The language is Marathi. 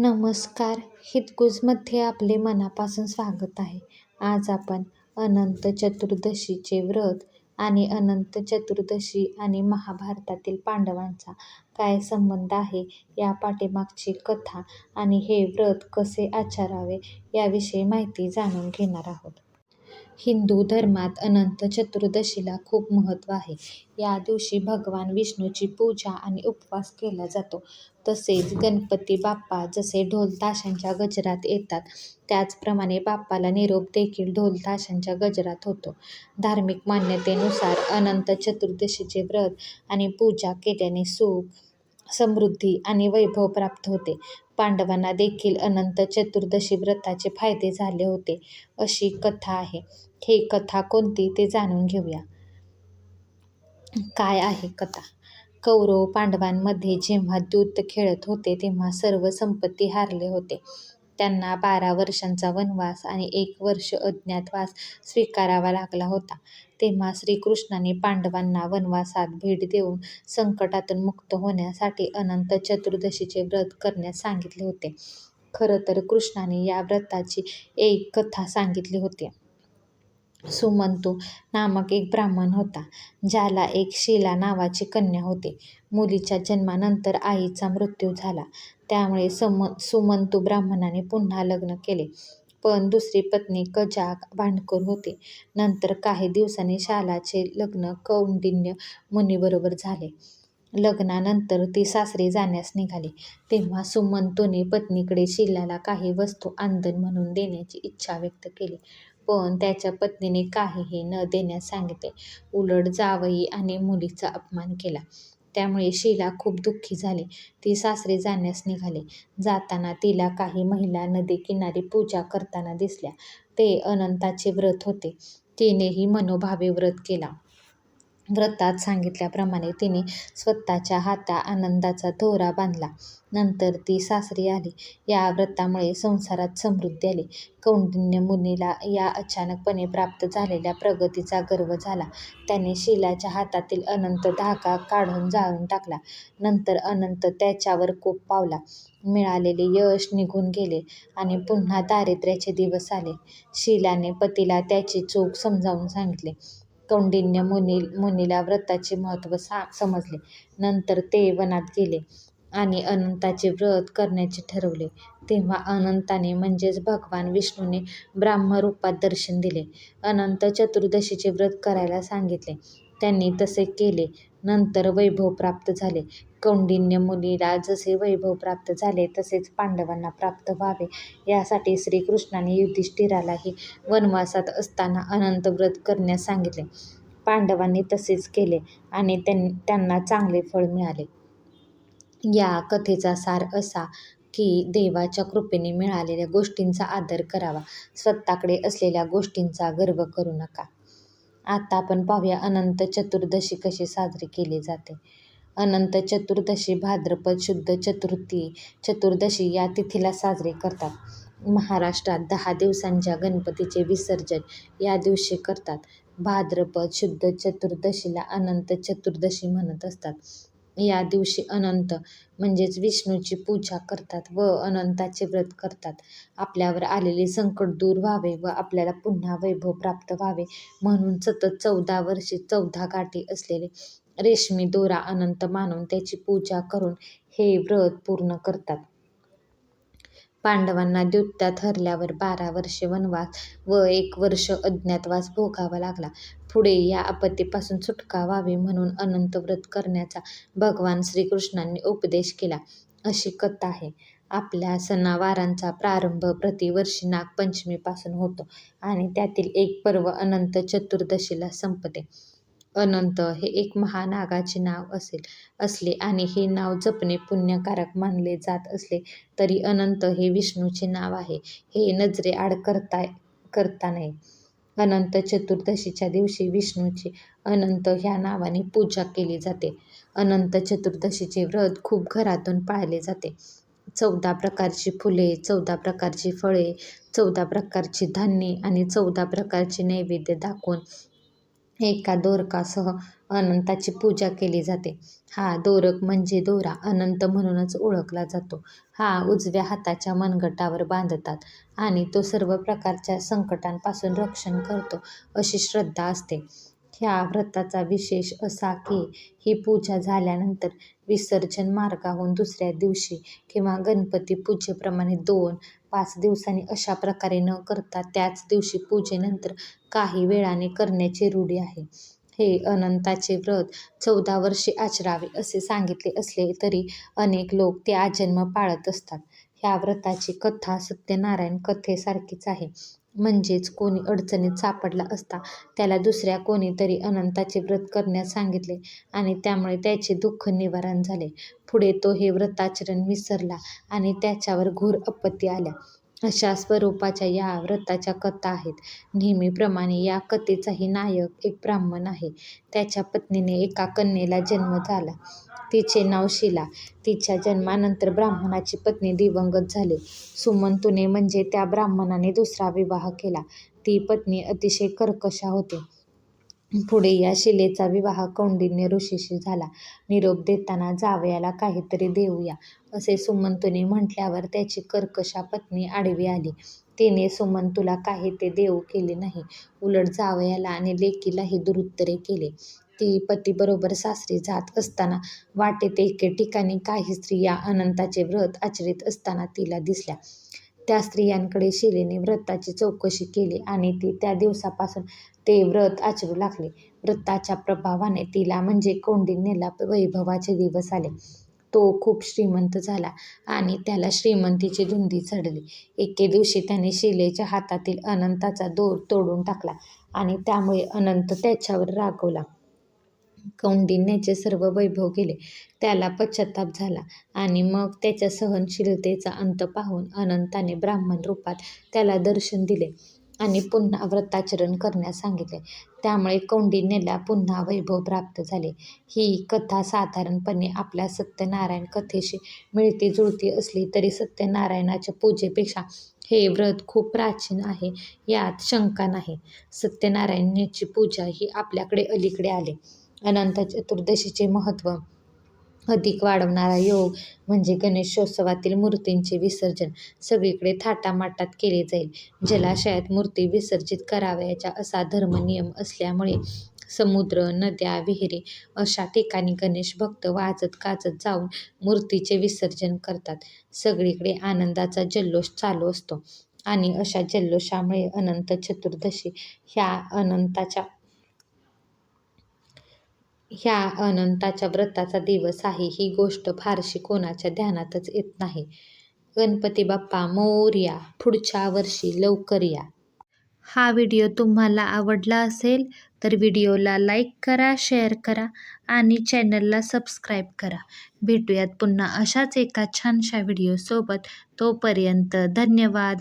नमस्कार हितगुजमध्ये आपले मनापासून स्वागत आहे. आज आपण अनंत चतुर्दशीचे व्रत आणि अनंत चतुर्दशी आणि महाभारतातील पांडवांचा काय संबंध आहे या पाठीमागची कथा आणि हे व्रत कसे आचरावे याविषयी माहिती जाणून घेणार आहोत. हिंदू धर्मात अनंत चतुर्दशीला खूप महत्त्व आहे. या दिवशी भगवान विष्णूची पूजा आणि उपवास केला जातो. तसेच गणपती बाप्पा जसे ढोल ताशांच्या गजरात येतात त्याचप्रमाणे बाप्पाला निरोप देखील ढोलताशांच्या गजरात होतो. धार्मिक मान्यतेनुसार अनंत चतुर्दशीचे व्रत आणि पूजा केल्याने सुख समृद्धी आणि वैभव प्राप्त होते. पांडवांना देखील अनंत चतुर्दशी व्रताचे फायदे झाले होते अशी कथा आहे. ही कथा कोणती ते जाणून घेऊया. काय आहे कथा? कौरव पांडवांमध्ये जेव्हा द्यूत खेळत होते तेव्हा सर्व संपत्ती हारले होते. त्यांना बारा वर्षांचा वनवास आणि एक वर्ष अज्ञातवास स्वीकारावा लागला होता. तेव्हा श्रीकृष्णाने पांडवांना वनवासात भेट देऊन संकटातून मुक्त होण्यासाठी अनंत चतुर्दशीचे व्रत करण्यास सांगितले होते. खरं तर कृष्णाने या व्रताची एक कथा सांगितली होती. सुमंतू नामक एक ब्राह्मण होता ज्याला एक शीला नावाची कन्या होती. मुलीच्या जन्मानंतर आईचा मृत्यू झाला. त्यामुळे सम सुमंतू ब्राह्मणाने पुन्हा लग्न केले. पण दुसरी पत्नी कजाक भांडखोर होती. नंतर काही दिवसांनी शालाचे लग्न कौंडिन्य मुनीबरोबर झाले. लग्नानंतर ती सासरी जाण्यास निघाली. तेव्हा सुमंतोने पत्नीकडे शिलाला काही वस्तू आंदण म्हणून देण्याची इच्छा व्यक्त केली. पण त्याच्या पत्नीने काहीही न देण्यास सांगितले. उलट जावई आणि मुलीचा अपमान केला. त्यामुळे शीला खूप दुःखी झाली. ती सासरी जाण्यास निघाली. जाताना तिला काही महिला नदीकिनारी पूजा करताना दिसल्या. ते अनंताचे व्रत होते. तिनेही मनोभावे व्रत केला. व्रतात सांगितल्याप्रमाणे तिने स्वतःच्या हाता आनंदाचा दोरा बांधला. नंतर ती सासरी आली. या व्रतामुळे संसारात समृद्धी आली. कौंडिन्य मुनीला या अचानकपणे प्राप्त झालेल्या प्रगतीचा गर्व झाला. त्याने शिलाच्या हातातील अनंत धागा काढून जाळून टाकला. नंतर अनंत त्याच्यावर कोप पावला. मिळालेले यश निघून गेले आणि पुन्हा दारिद्र्याचे दिवस आले. शिलाने पतीला त्याची चूक समजावून सांगितले. कौंडिन्य मुनी मुनीला व्रताचे महत्त्व सा समजले. नंतर ते वनात गेले आणि अनंताचे व्रत करण्याचे ठरवले. तेव्हा अनंताने म्हणजेच भगवान विष्णूने ब्राह्मरूपात दर्शन दिले. अनंत चतुर्दशीचे व्रत करायला सांगितले. त्यांनी तसे केले. नंतर वैभव प्राप्त झाले. कौंडिन्य मुलीला जसे वैभव प्राप्त झाले तसेच पांडवांना प्राप्त व्हावे. यासाठी श्रीकृष्णाने युधिष्ठिरालाही वनवासात असताना अनंत व्रत करण्यास सांगितले. पांडवांनी तसेच केले आणि त्यांना चांगले फळ मिळाले. या कथेचा सार असा की देवाच्या कृपेने मिळालेल्या गोष्टींचा आदर करावा. स्वतःकडे असलेल्या गोष्टींचा गर्व करू नका. आता आपण पाहूया अनंत चतुर्दशी कशी साजरी केली जाते. अनंत चतुर्दशी भाद्रपद शुद्ध चतुर्थी चतुर्दशी या तिथीला साजरे करतात. महाराष्ट्रात दहा दिवसांच्या गणपतीचे विसर्जन या दिवशी करतात. भाद्रपद शुद्ध चतुर्दशीला अनंत चतुर्दशी म्हणत असतात. या दिवशी अनंत म्हणजेच विष्णूची पूजा करतात व अनंताचे व्रत करतात. आपल्यावर आलेले संकट दूर व्हावे व आपल्याला पुन्हा वैभव प्राप्त व्हावे म्हणून सतत चौदा वर्षे चौदा गाठी असलेले रेशमी दोरा अनंत मानून त्याची पूजा करून हे व्रत पूर्ण करतात. पांडवांना द्यूतात हरल्यावर बारा वर्षे वनवास व एक वर्ष अज्ञातवास भोगावा लागला. पुढे या आपत्तीपासून सुटका व्हावी म्हणून अनंत व्रत करण्याचा भगवान श्रीकृष्णांनी उपदेश केला. अशी कथा आहे. आपल्या सणावारांचा प्रारंभ प्रतिवर्षी नागपंचमीपासून होतो आणि त्यातील एक पर्व अनंत चतुर्दशीला संपते. अनंत हे एक महानागाचे नाव असेल असले आणि हे नाव जपणे पुण्यकारक मानले जात असले तरी अनंत हे विष्णूचे नाव आहे. हे नजरे आड करता करता नये अनंत चतुर्दशीच्या दिवशी विष्णूची अनंत ह्या नावाने पूजा केली जाते. अनंत चतुर्दशीचे व्रत खूप घरातून पाळले जाते. चौदा प्रकारची फुले चौदा प्रकारची फळे चौदा प्रकारची धान्ये आणि चौदा प्रकारचे नैवेद्य दाखवून एका दोरकासह अनंताची पूजा केली जाते. हा दोरक म्हणजे दोरा अनंत म्हणूनच ओळखला जातो. हा उजव्या हाताच्या मनगटावर बांधतात आणि तो सर्व प्रकारच्या संकटांपासून रक्षण करतो अशी श्रद्धा असते. ह्या व्रताचा विशेष असा की ही पूजा झाल्यानंतर विसर्जन मार्गाहून दुसऱ्या दिवशी किंवा गणपती पूजेप्रमाणे दोन, पाच दिवसांनी अशा प्रकारे न करता त्याच दिवशी पूजेनंतर काही वेळाने करण्याची रूढी आहे. हे अनंताचे व्रत चौदा वर्षे आचरावे असे सांगितले असले तरी अनेक लोक ते आजन्म पाळत असतात. ह्या व्रताची कथा सत्यनारायण कथेसारखीच आहे. म्हणजेच कोणी अडचणीत सापडला असता त्याला दुसऱ्या कोणीतरी अनंताचे व्रत करण्यास सांगितले आणि त्यामुळे त्याचे दुःख निवारण झाले. पुढे तो हे व्रताचरण विसरला आणि त्याच्यावर घोर आपत्ती आल्या. अशा स्वरूपाच्या या व्रताच्या कथा आहेत. नेहमीप्रमाणे या कथेचाही नायक एक ब्राह्मण आहे. त्याच्या पत्नीने एका कन्येला जन्म झाला. तिचे नाव शिला तिच्या जन्मानंतर ब्राह्मणाची पत्नी दिवंगत झाली. सुमंतुने म्हणजे त्या ब्राह्मणाने दुसरा विवाह केला. ती पत्नी अतिशय कर्कशा होती. पुढे या शिलेचा विवाह कौंडिन्य ऋषीशी झाला. निरोप देताना जावयाला काहीतरी देऊया असे सुमंतूने म्हटल्यावर त्याची कर्कशा पत्नी आडवी आली. तिने सुमंतूला काही ते देऊ केले नाही. उलट जावयाला आणि लेकीलाही दुरुत्तरे केली. ती पतीबरोबर सासरी जात असताना वाटेत एके ठिकाणी काही स्त्रिया अनंताचे व्रत आचरीत असताना तिला दिसल्या. त्या स्त्रियांकडे शिलेने व्रताची चौकशी केली आणि ती त्या दिवसापासून ते व्रत आचरू लागली. व्रताच्या प्रभावाने तिला म्हणजे कौंडिन्यला वैभवाचे दिवस आले. तो खूप श्रीमंत झाला आणि त्याला श्रीमंतीची धुंदी चढली. एके दिवशी त्याने शिलेच्या हातातील अनंताचा दोर तोडून टाकला आणि त्यामुळे अनंत त्याच्यावर रागावला. कौंडिन्याचे सर्व वैभव गेले. त्याला पश्चात्ताप झाला आणि मग त्याच्या सहनशीलतेचा अंत पाहून अनंताने ब्राह्मण रूपात त्याला दर्शन दिले आणि पुन्हा व्रताचरण करण्यास सांगितले. त्यामुळे कौंडिन्याला पुन्हा वैभव प्राप्त झाले. ही कथा साधारणपणे आपल्या सत्यनारायण कथेशी मिळती-जुळती असली तरी सत्यनारायणाच्या पूजेपेक्षा हे व्रत खूप प्राचीन आहे यात शंका नाही. सत्यनारायणाची पूजा ही आपल्याकडे अलीकडे आली. अनंत चतुर्दशीचे महत्त्व अधिक वाढवणारा योग म्हणजे गणेशोत्सवातील मूर्तींचे विसर्जन सगळीकडे थाटामाटात केले जाईल. जलाशयात मूर्ती विसर्जित करावयाच्या असा धर्मनियम असल्यामुळे समुद्र, नद्या, विहिरी अशा ठिकाणी गणेश भक्त वाजत-गाजत जाऊन मूर्तीचे विसर्जन करतात. सगळीकडे आनंदाचा जल्लोष चालू असतो आणि अशा जल्लोषामुळे अनंत चतुर्दशी ह्या अनंताच्या ह्या अनंताच्या व्रताचा दिवस आहे ही गोष्ट फारशी कोणाच्या ध्यानातच येत नाही. गणपती बाप्पा मोर्या पुढच्या वर्षी लवकर या. हा व्हिडिओ तुम्हाला आवडला असेल तर व्हिडिओला लाईक करा, शेअर करा आणि चॅनलला सबस्क्राईब करा. भेटूयात पुन्हा अशाच एका छानशा व्हिडिओसोबत. तोपर्यंत धन्यवाद.